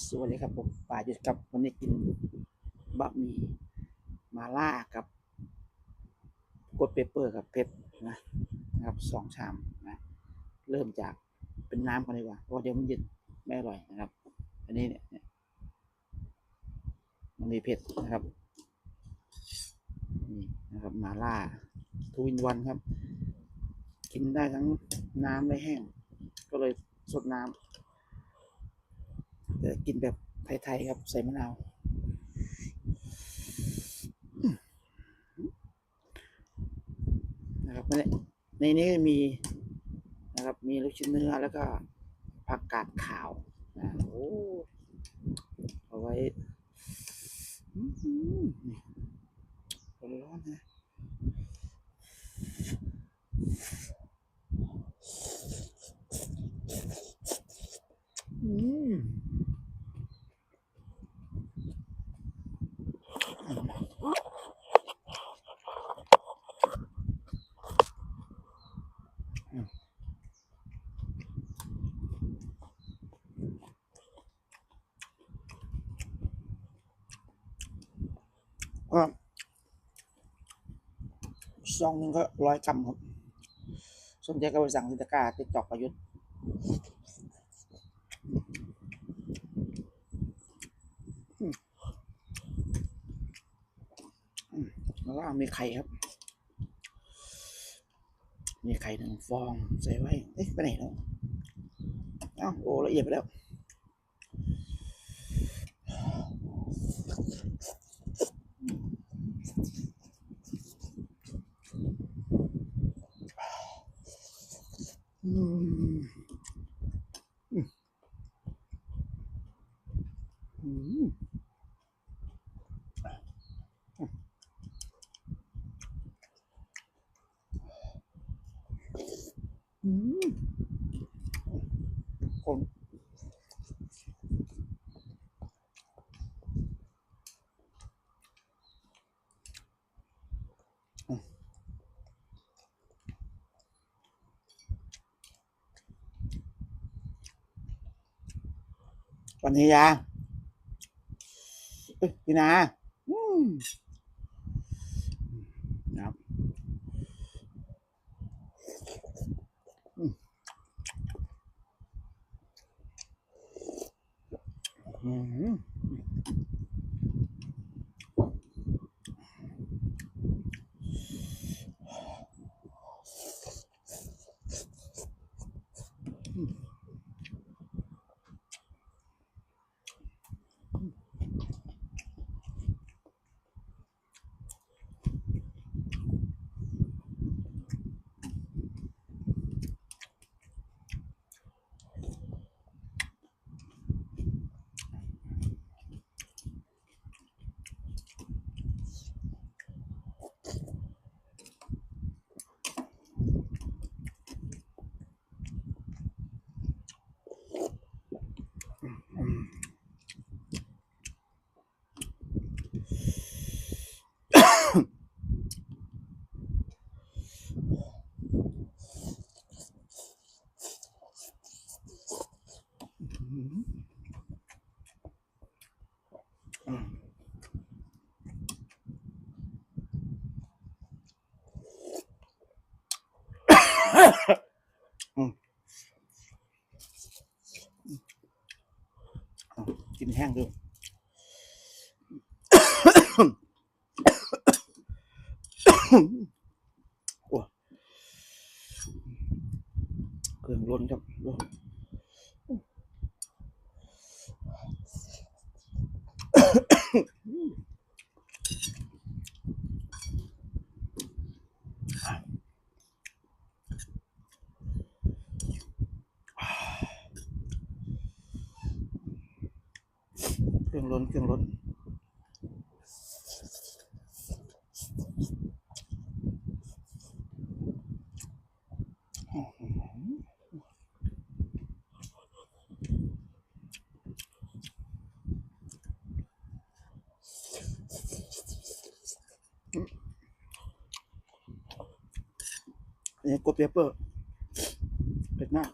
สวัสดีครับผมป่าหยุดกับวันนี้กินบะหมี่มาล่ากับกดเปเปอร์กับเผ็ดนะนะครับสองชามนะเริ่มจากเป็นน้ำก่อนดีกว่าเพราะเดี๋ยวมันเย็นไม่อร่อยนะครับ อันนี้เนี่ยมันมีเผ็ดนะครับนี่นะครับมาล่าทูวินวันครับ กินได้ทั้งน้ำและแห้ง ก็เลยสดน้ำ กินแบบไทยๆครับ ใส่มะนาวนะครับในนี้มีนะครับ มีลูกชิ้นเนื้อแล้วก็ผักกาดขาวนะโอ้เอาไว้อื้อนร้อนนะอืม ก็ ซองหนึงก็ร้อยกรัมครับสนใจก็ไปสั่งที่ตะกร้าติ๊กตอกประยุทธ์แล้วก็มีไข่ครับ มีไข่หนึ่งฟองใส่ไว้ เอ๊ะไปไหนแล้วเอ้าโอ้ละเอียดไปแล้ว อืมอืมอืม อืมคนอืมวันนี้ยาพี่นาอืมนะครับอืม อืมอืมอืมอืมเอากินแห้งดู โอ้เค รื่องล้นครับล้นเครื่องล้นเครื่องล้น อันนี้กดเปเปอร์เผ็ดมาก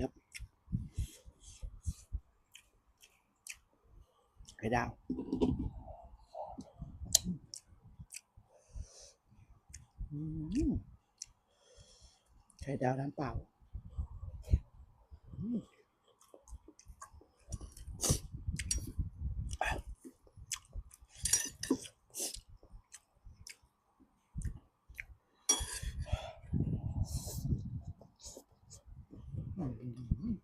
ครับไข่ดาวไข่ดาวน้ำเปล่าอืมอืม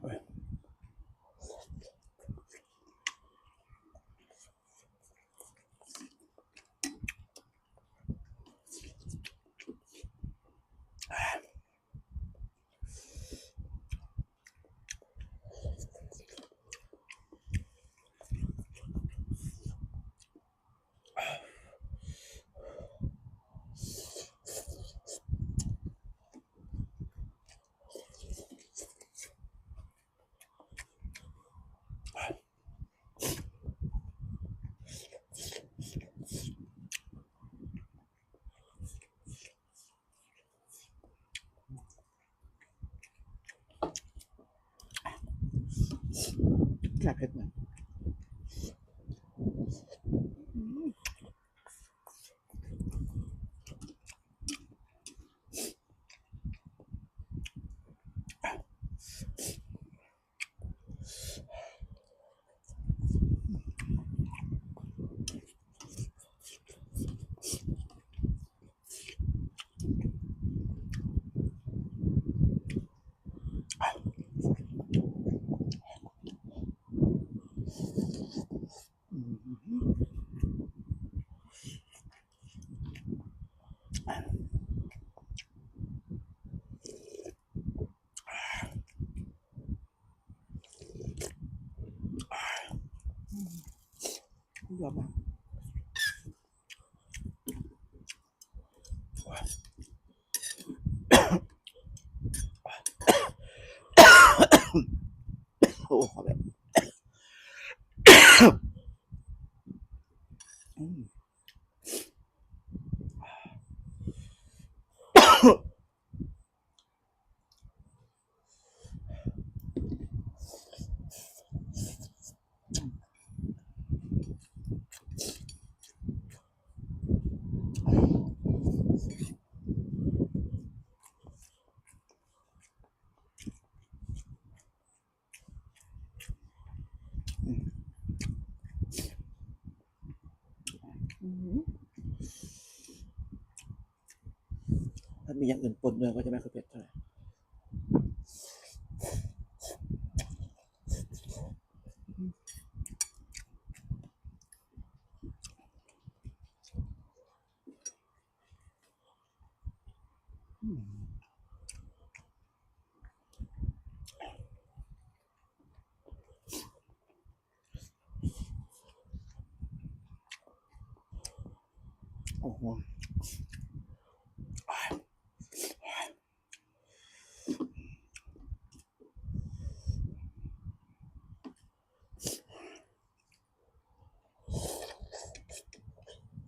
เอ้ย แค่เผ็ดหน่อยอืมอืม ยอดมากโอ้ขอแบบอืม อืม ถ้ามีอย่างอื่นปนด้วยก็จะไม่ค่อยเผ็ดเท่าไหร่ อ้โห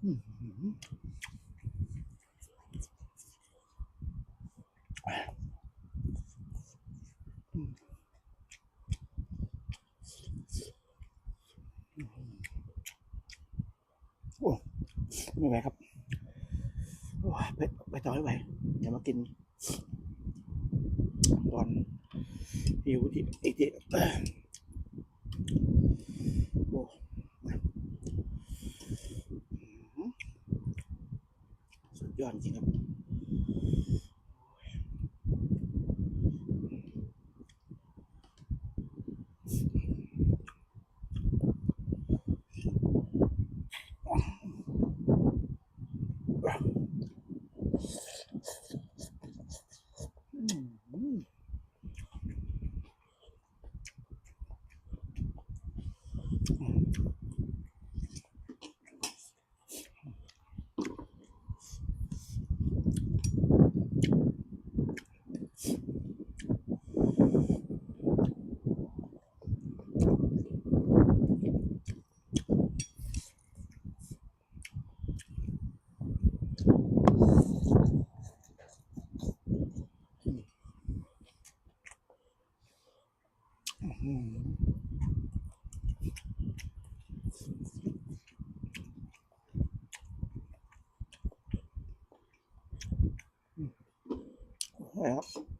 อืมโอ้ไม่ไหวครับ ไปไปต่อไม่ไหวเดี๋ยวมากินตอนหิวที่อีกทีโอ้สุดยอดจริงครับ out.